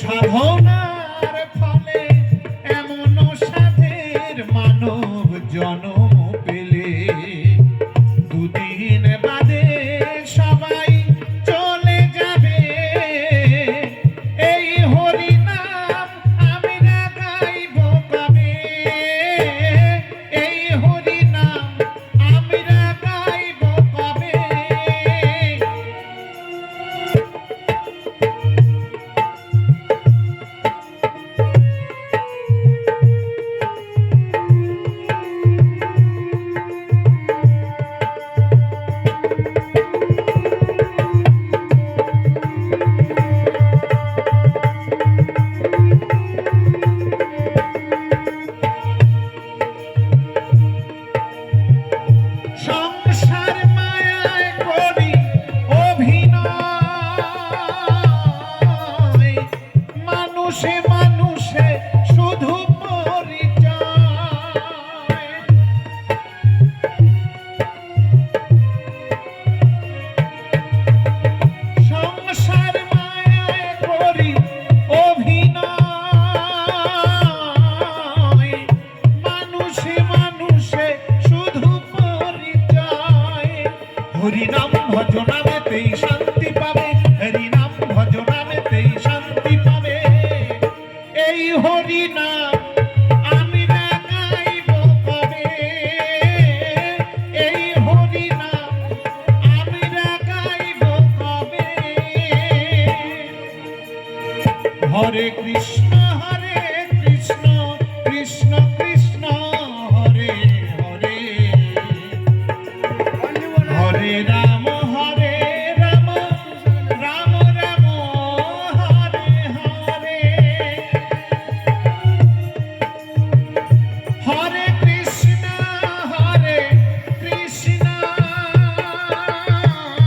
সাধনার ফলে এমন সাধের মানব জনম হরিনাম ভজনামেতেই শান্তি পাবে। হরিনাম ভজনামেতেই শান্তি পাবে। এই হরিনাম আমি না কবে? এই হরিনাম আমি না কবে? হরে কৃষ্ণ